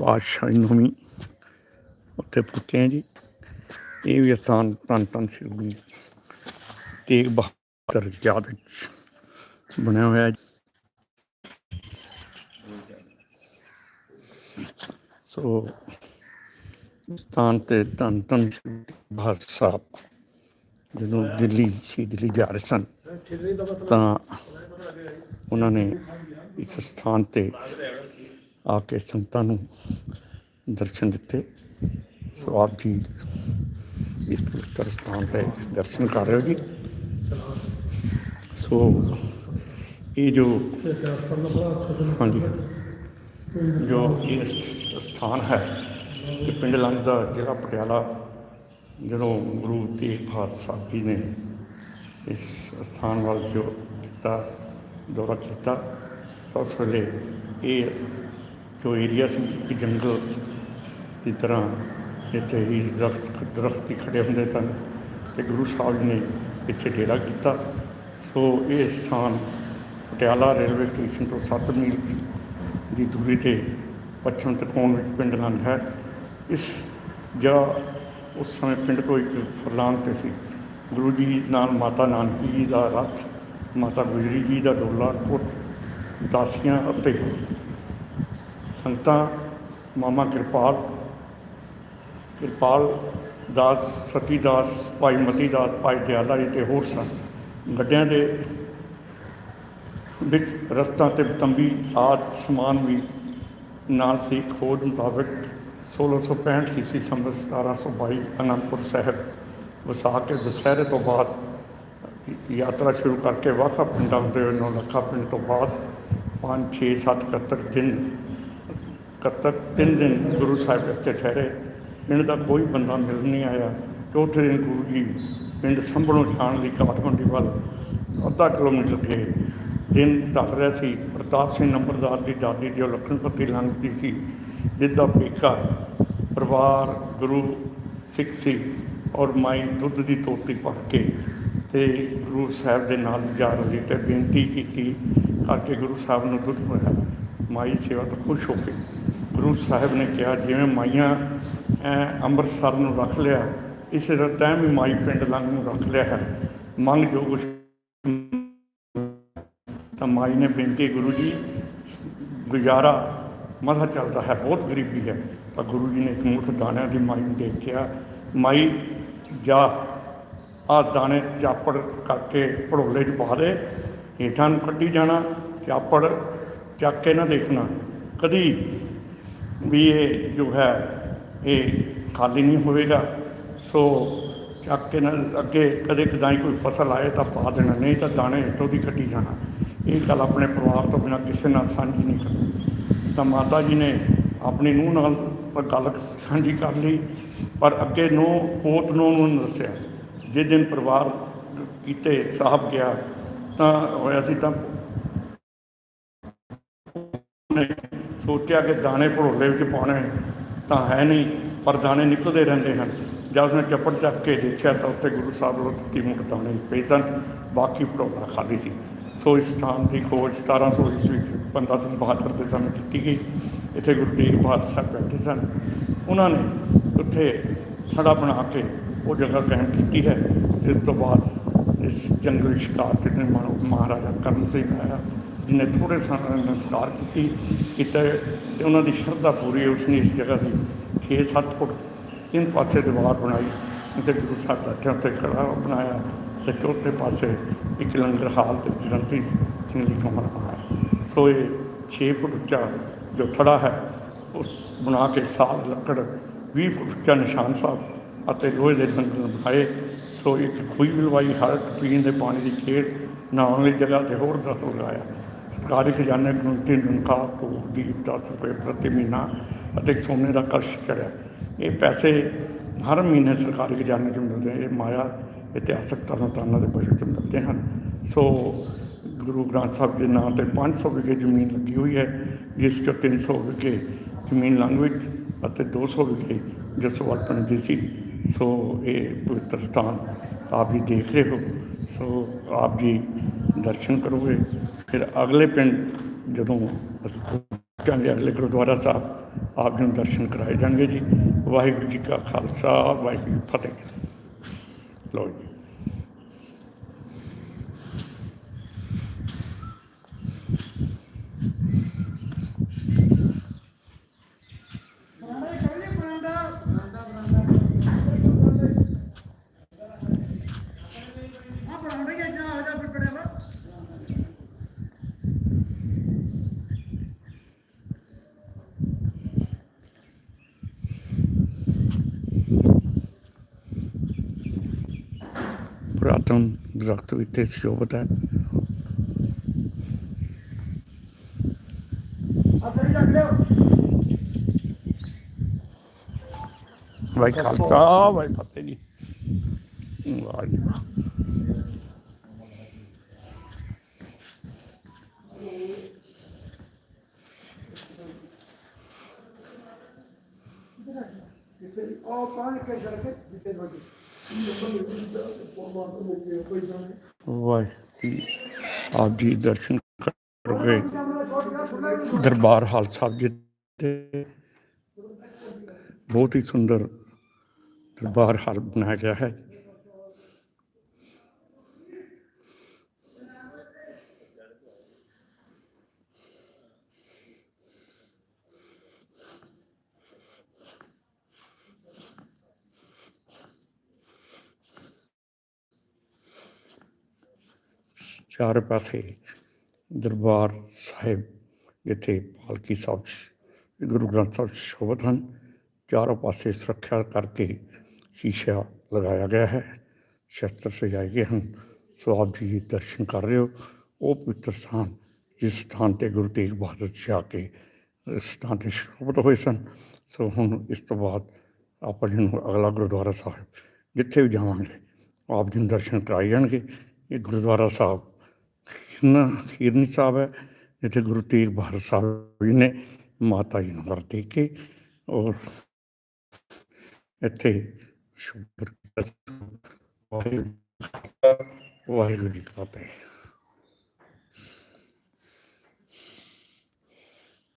ਪਾਤਸ਼ਾਹੀ ਨਵੀਂ ਉੱਥੇ ਪੁੱਜੇ ਜੀ। ਇਹ ਵੀ ਅਸਥਾਨ ਧੰਨ ਧੰਨ ਸ੍ਰੀ ਗੁਰੂ ਤੇਗ ਬਹਾਦਰ ਯਾਦ ਬਣਿਆ ਹੋਇਆ ਸੋ ਸਥਾਨ ਤੇ ਧੰਨ ਧੰਨ ਸ੍ਰੀ ਬਹਾਦਰ ਸਾਹਿਬ ਜਦੋਂ ਦਿੱਲੀ ਸ਼ਹੀਦ ਲਈ ਜਾ ਰਹੇ ਸਨ, ਤਾਂ ਉਹਨਾਂ ਨੇ ਇਸ ਸਥਾਨ ਤੇ ਆ ਕੇ ਸੰਤਾਂ ਨੂੰ ਦਰਸ਼ਨ ਦਿੱਤੇ। ਸੋ ਆਪ ਜੀ। ਇਸ ਪਵਿੱਤਰ ਸਥਾਨ ਤੇ ਦਰਸ਼ਨ ਕਰ ਰਹੇ ਹੋ ਜੀ। ਸੋ, ਇਹ ਜੋ ਹਾਂਜੀ, ਜੋ ਇਹ ਸਥਾਨ ਹੈ, ਇਹ ਪਿੰਡ ਲੰਗ ਦਾ ਜ਼ਿਲ੍ਹਾ ਪਟਿਆਲਾ, ਜਦੋਂ ਗੁਰੂ ਤੇਗ ਬਹਾਦਰ ਸਾਹਿਬ ਜੀ ਨੇ ਇਸ ਸਥਾਨ ਵੱਲ ਜੋ ਕੀਤਾ, ਦੌਰਾ ਕੀਤਾ, ਤਾਂ ਉਸ ਵੇਲੇ ਇਹ ਜੋ ਏਰੀਆ ਸੀ, ਇੱਕ ਜੰਗਲ ਦੀ ਤਰ੍ਹਾਂ ਇੱਥੇ ਹੀ ਦਰਖਤ ਦਰਖਤ ਹੀ ਖੜੇ ਹੁੰਦੇ ਸਨ ਤੇ ਗੁਰੂ ਸਾਹਿਬ ਨੇ ਇੱਥੇ ਡੇਰਾ ਕੀਤਾ। ਸੋ ਇਹ ਸਥਾਨ ਪਟਿਆਲਾ ਰੇਲਵੇ ਸਟੇਸ਼ਨ ਤੋਂ 7 ਮੀਲ ਦੀ ਦੂਰੀ ਤੇ ਪੱਛਮ ਤਕੋਣ ਵਿੱਚ ਪਿੰਡ ਲੰਗ ਹੈ। ਇਸ ਜਗ੍ਹਾ ਉਸ ਸਮੇਂ ਪਿੰਡ ਤੋਂ ਇੱਕ ਫਰਲਾਂਗ ਤੇ ਸੀ। ਗੁਰੂ ਜੀ ਨਾਲ ਮਾਤਾ ਨਾਨਕੀ ਜੀ ਦਾ ਰੱਥ, ਮਾਤਾ ਗੁਜਰੀ ਜੀ ਦਾ ਡੋਲਾ, ਕੋਟ, ਦਾਸੀਆਂ ਅਤੇ ਸੰਗਤਾਂ, ਮਾਮਾ ਕਿਰਪਾਲ ਕਿਰਪਾਲ ਦਾਸ, ਸਤੀ ਦਾਸ, ਭਾਈ ਮਤੀ ਦਾਸ, ਭਾਈ ਦਿਆਲਾ ਜੀ ਤੇ ਹੋਰ ਸਨ। ਗੱਡਿਆਂ ਦੇ ਵਿੱਚ ਰਸਤਾ ਤੇ ਤੰਬੀ ਆਦ ਸਮਾਨ ਵੀ ਨਾਲ ਸੀ। ਖੋਜ ਮੁਤਾਬਕ 1665 ਈਸਵੀ ਸੰਵਤ 1722 ਅਨੰਦਪੁਰ ਸਾਹਿਬ ਵਸਾ ਕੇ ਦੁਸਹਿਰੇ ਤੋਂ ਬਾਅਦ ਯਾਤਰਾ ਸ਼ੁਰੂ ਕਰਕੇ ਵਾਖਾ ਪਿੰਡਾਂ ਦੇ ਨੌ ਲੱਖਾ ਪਿੰਡ ਤੋਂ ਬਾਅਦ 5 6 7 71 ਦਿਨ 71 ਤਿੰਨ ਦਿਨ ਗੁਰੂ ਸਾਹਿਬ ਇੱਥੇ ਠਹਿਰੇ। ਪਿੰਡ ਦਾ ਕੋਈ ਬੰਦਾ ਮਿਲ ਨਹੀਂ ਆਇਆ। ਚੌਥੇ ਦਿਨ ਗੁਰੂ ਜੀ ਪਿੰਡ ਸੰਭਲੋਂ ਜਾਣ ਲਈ ਕਾਠਮੰਡੀ ਵੱਲ ਅੱਧਾ ਕਿਲੋਮੀਟਰ ਗਏ ਦਿਨ ਢਲ ਰਿਹਾ ਸੀ। ਪ੍ਰਤਾਪ ਸਿੰਘ ਨੰਬਰਦਾਰ ਦੀ ਦਾਦੀ ਜੋ ਲਖਨਪਤੀ ਲੰਘਦੀ ਸੀ, ਜਿੱਦਾਂ ਪੇਕਾ ਪਰਿਵਾਰ, ਗੁਰੂ, ਸਿੱਖ ਸੀ ਔਰ ਮਾਈ ਦੁੱਧ ਦੀ ਤੋਤੀ ਭਰ ਕੇ ਤੇ ਗੁਰੂ ਸਾਹਿਬ ਦੇ ਨਾਲ ਜਾ ਰਹੀ ਤੇ ਬੇਨਤੀ ਕੀਤੀ। ਕਰਕੇ ਗੁਰੂ ਸਾਹਿਬ ਨੂੰ ਦੁੱਧ ਪਾਇਆ ਮਾਈ ਸੇਵਾ ਤੋਂ ਖੁਸ਼ ਹੋ ਕੇ ਗੁਰੂ ਸਾਹਿਬ ਨੇ ਕਿਹਾ, ਜਿਵੇਂ ਮਾਈਆਂ, ਐ ਅੰਮ੍ਰਿਤਸਰ ਨੂੰ ਰੱਖ ਲਿਆ, ਇਸੇ ਤਰ੍ਹਾਂ ਤੈਂ ਵੀ ਮਾਈ ਪਿੰਡ ਲੰਗ ਨੂੰ ਰੱਖ ਲਿਆ ਹੈ। ਮੰਗ ਜੋ ਕੁਛ ਤਾਂ ਮਾਈ ਨੇ ਬੇਨਤੀ ਗੁਰੂ ਜੀ, ਗੁਜ਼ਾਰਾ ਮਸਾ ਚੱਲਦਾ ਹੈ, ਬਹੁਤ ਗਰੀਬੀ ਹੈ। ਤਾਂ ਗੁਰੂ ਜੀ ਨੇ ਇੱਕ ਮੁੱਠ ਦਾਣਿਆਂ ਦੀ ਮਾਈ ਨੂੰ ਦੇਖਿਆ ਮਾਈ ਜਾ, ਆ ਦਾਣੇ ਚਾਪੜ ਕਰਕੇ ਭੜੋਲੇ 'ਚ ਪਾ ਦੇ, ਹੇਠਾਂ ਨੂੰ ਕੱਢੀ ਜਾਣਾ, ਚਾਪੜ ਚੱਕ ਕੇ ਨਾ ਦੇਖਣਾ। ਕਦੀ ਵੀ ਇਹ ਜੋ ਹੈ, ਇਹ ਖਾਲੀ ਨਹੀਂ ਹੋਵੇਗਾ। ਸੋ ਚੱਕ ਕੇ ਨਾ ਅੱਗੇ ਕਦੇ ਕਦਾਈ ਕੋਈ ਫਸਲ ਆਏ ਤਾਂ ਪਾ ਦੇਣਾ, ਨਹੀਂ ਤਾਂ ਦਾਣੇ ਹੇਠੋਂ ਦੀ ਕੱਢੀ ਜਾਣਾ। ਇਹ ਗੱਲ ਆਪਣੇ ਪਰਿਵਾਰ ਤੋਂ ਬਿਨਾਂ ਕਿਸੇ ਨਾਲ ਸਾਂਝੀ ਨਹੀਂ ਕਰਨੀ। ਤਾਂ ਮਾਤਾ ਜੀ ਨੇ ਆਪਣੀ ਨੂੰਹ ਨਾਲ ਤਾਂ ਗੱਲ ਸਾਂਝੀ ਕਰ ਲਈ, ਪਰ ਅੱਗੇ ਨੂੰਹ, ਪੋਤ ਨੂੰ ਨੂੰ ਦੱਸਿਆ ਜੇ ਦਿਨ ਪਰਿਵਾਰ ਕੀਤੇ ਸਾਹਿਬ ਗਿਆ, ਤਾਂ ਹੋਇਆ ਸੀ ਤਾਂ ਸੋਚਿਆ ਕਿ ਦਾਣੇ ਭੜੋਲੇ ਵਿੱਚ ਪਾਉਣੇ ਤਾਂ ਹੈ ਨਹੀਂ, ਪਰ ਦਾਣੇ ਨਿਕਲਦੇ ਰਹਿੰਦੇ ਹਨ। ਜਦ ਉਸਨੇ ਚੱਪੜ ਚੱਕ ਕੇ ਦੇਖਿਆ ਤਾਂ ਉੱਤੇ ਗੁਰੂ ਸਾਹਿਬ ਵੱਲੋਂ ਦਿੱਤੀ ਮੁੱਠ ਦਾਣੇ ਪਏ ਸਨ, ਬਾਕੀ ਭੜੋਲਾ ਖਾਲੀ ਸੀ। ਸੋ ਇਸ ਸਥਾਨ ਦੀ ਖੋਜ 1700 ਈਸਵੀ ਵਿੱਚ ਬੰਦਾ ਸਿੰਘ ਬਹਾਦਰ ਦੇ ਸਮੇਂ ਕੀਤੀ ਗਈ। ਇੱਥੇ ਗੁਰੂ ਤੇਗ ਬਹਾਦਰ ਸਾਹਿਬ ਬੈਠੇ ਸਨ। ਉਹਨਾਂ ਨੇ ਉੱਥੇ ਥੜਾ ਬਣਾ ਕੇ ਉਹ ਜਗ੍ਹਾ ਕਾਇਮ ਕੀਤੀ ਹੈ। ਇਸ ਤੋਂ ਬਾਅਦ ਇਸ ਜੰਗਲ ਸ਼ਿਕਾਰ ਤੇ ਮਹਾ- ਮਹਾਰਾਜਾ ਕਰਮ ਸਿੰਘ ਆਇਆ। ਜਿਹਨੇ ਥੋੜੇ ਸਮੇਂ ਨੂੰ ਕੀਤੀ, ਕੀਤਾ ਤੇ ਉਹਨਾਂ ਦੀ ਸ਼ਰਧਾ ਪੂਰੀ ਹੋਈ, ਉਸਨੇ ਇਸ ਜਗ੍ਹਾ ਦੀ 6-7 ਫੁੱਟ ਤਿੰਨ ਪਾਸੇ ਦੀਵਾਰ ਬਣਾਈ ਤੇ ਗੁਰੂ ਸਾਹਿਬ ਬੈਠੇ ਉੱਤੇ ਖੜਾ ਬਣਾਇਆ ਤੇ ਚੌਥੇ ਪਾਸੇ ਇੱਕ ਲੰਗਰ ਹਾਲ ਤੇ ਗ੍ਰੰਥੀ ਸਿੰਘ ਜੀ ਕਮਰਾ ਬਣਾਇਆ। ਸੋ ਇਹ 6 ਫੁੱਟ ਉੱਚਾ ਜੋ ਥੜਾ ਹੈ, ਉਸ ਬਣਾ ਕੇ ਸਾਲ ਲੱਕੜ 20 ਫੁੱਟ ਉੱਚਾ ਨਿਸ਼ਾਨ ਸਾਹਿਬ ਅਤੇ ਲੋਹੇ ਦੇ ਲੰਗਰ ਬਣਾਏ। ਸੋ ਇੱਕ ਖੂਹੀ ਲਵਾਈ ਹਰ ਪੀਣ ਦੇ ਪਾਣੀ ਦੀ ਖੇਡ ਨਹਾਉਣ ਦੀ ਜਗ੍ਹਾ ਤੇ ਹੋਰ ਦਸ ਲਗਾਇਆ ਸਰਕਾਰੀ ਖਜ਼ਾਨੇ ਨੂੰ ਤਿੰਨ ਤਨਖਾਹ ਤੋਂ ਦੀ ਦਸ ਰੁਪਏ ਪ੍ਰਤੀ ਮਹੀਨਾ ਅਤੇ ਸੋਨੇ ਦਾ ਕਲਸ਼ ਚੜਿਆ। ਇਹ ਪੈਸੇ ਹਰ ਮਹੀਨੇ ਸਰਕਾਰੀ ਖਜ਼ਾਨੇ 'ਚ ਮਿਲਦੇ ਇਹ ਮਾਇਆ ਇਤਿਹਾਸਕ ਤਰ੍ਹਾਂ ਦੇ ਬਜਟ 'ਚ ਮਿਲਦੇ ਹਨ। ਸੋ ਗੁਰੂ ਗ੍ਰੰਥ ਸਾਹਿਬ ਦੇ ਨਾਂ ਤੇ 500 ਵਿਗੇ ਜ਼ਮੀਨ ਲੱਗੀ ਹੋਈ ਹੈ, ਜਿਸ 'ਚੋਂ 300 ਵਿਗੇ ਜ਼ਮੀਨ ਲੰਘ ਵਿੱਚ ਅਤੇ 200 ਵਿਗੇ ਜਸਵਾਲ ਪਿੰਡ ਦੀ ਸੀ। ਸੋ ਇਹ ਪਵਿੱਤਰ ਸਥਾਨ ਆਪ ਜੀ ਦੇਖ ਰਹੇ ਹੋ। ਸੋ ਆਪ ਜੀ ਦਰਸ਼ਨ ਕਰੋਗੇ। ਫਿਰ ਅਗਲੇ ਪਿੰਡ ਜਦੋਂ ਅਸੀਂ ਪਹੁੰਚਾਂਗੇ, ਅਗਲੇ ਗੁਰਦੁਆਰਾ ਸਾਹਿਬ, ਆਪ ਜੀ ਨੂੰ ਦਰਸ਼ਨ ਕਰਾਏ ਜਾਣਗੇ ਜੀ। ਵਾਹਿਗੁਰੂ ਜੀ ਕਾ ਖਾਲਸਾ, ਵਾਹਿਗੁਰੂ ਜੀ ਫਤਿਹ। ਲਓ ਜੀ ਬਰਾਂਡਾ ਹੀ ਕਰੀਏ ਬਰਾਂਡਾ ਬਰਾਂਡਾ ਬਰਾਂਡਾ ਆ ਬਰਾਂਡਾ ਹੀ ਇੱਥੇ ਆ ਜਾ ਪੜਿਆ ਵਾ ਪੁਰਾਤਨ ਦਰਖਤ ਵਿੱਚ ਤੇ ਸ਼ੋਭਤ ਹੈ। ਆ ਖਾਲਸਾ, ਵਾਹਿ ਫਤਿਹ ਜੀ। ਵਾਹ ਜੀ ਵਾਹ। ਕਿਸੇ ਉਹ ਪਾਣੀ ਕੇ ਸੜਕ ਜਿੱਤੇ ਵਗੇ ਵਾਹਿਗੁਰੂ ਆਪ ਜੀ ਦਰਸ਼ਨ ਕਰੋਗੇ ਦਰਬਾਰ ਹਾਲ ਸਾਹਿਬ ਜੀ ਤੇ ਬਹੁਤ ਹੀ ਸੁੰਦਰ ਦਰਬਾਰ ਹਾਲ ਬਣਾਇਆ ਗਿਆ ਹੈ। ਚਾਰ ਪਾਸੇ ਦਰਬਾਰ ਸਾਹਿਬ, ਜਿੱਥੇ ਪਾਲਕੀ ਸਾਹਿਬ 'ਚ, ਗੁਰੂ ਗ੍ਰੰਥ ਸਾਹਿਬ 'ਚ ਸ਼ੋਭਤ ਹਨ। ਚਾਰੋਂ ਪਾਸੇ ਸੁਰੱਖਿਆ ਕਰਕੇ ਸ਼ੀਸ਼ਾ ਲਗਾਇਆ ਗਿਆ ਹੈ। ਸ਼ਸਤਰ ਸਜਾਏ ਗਏ ਹਨ। ਸੋ ਆਪ ਜੀ ਦਰਸ਼ਨ ਕਰ ਰਹੇ ਹੋ। ਉਹ ਪਵਿੱਤਰ ਸਥਾਨ, ਜਿਸ ਸਥਾਨ ਤੇ ਗੁਰੂ ਤੇਗ ਬਹਾਦਰ ਜੀ ਆ ਕੇ ਇਸ ਸਥਾਨ ਤੇ ਸ਼ੋਭਤ ਹੋਏ ਸਨ। ਸੋ ਹੁਣ ਇਸ ਤੋਂ ਬਾਅਦ ਆਪਾਂ ਜੀ ਨੂੰ ਅਗਲਾ ਗੁਰਦੁਆਰਾ ਸਾਹਿਬ, ਜਿੱਥੇ ਵੀ ਜਾਵਾਂਗੇ, ਆਪ ਜੀ ਨੂੰ ਦਰਸ਼ਨ ਕਰਾਏ ਜਾਣਗੇ। ਇਹ ਗੁਰਦੁਆਰਾ ਸਾਹਿਬ ਖੀਰਨਾ ਖੀਰਨੀ ਸਾਹਿਬ ਹੈ ਜਿੱਥੇ ਗੁਰੂ ਤੇਗ ਬਹਾਦਰ ਸਾਹਿਬ ਜੀ ਨੇ ਮਾਤਾ ਜੀ ਨੂੰ ਵਰ ਦੇ ਕੇ ਔਰ ਇੱਥੇ ਸ਼ੁਭਰ ਵਾਹਿਗੁਰੂ ਵਾਹਿਗੁਰੂ ਜੀ ਕੀ ਫਤਿਹ।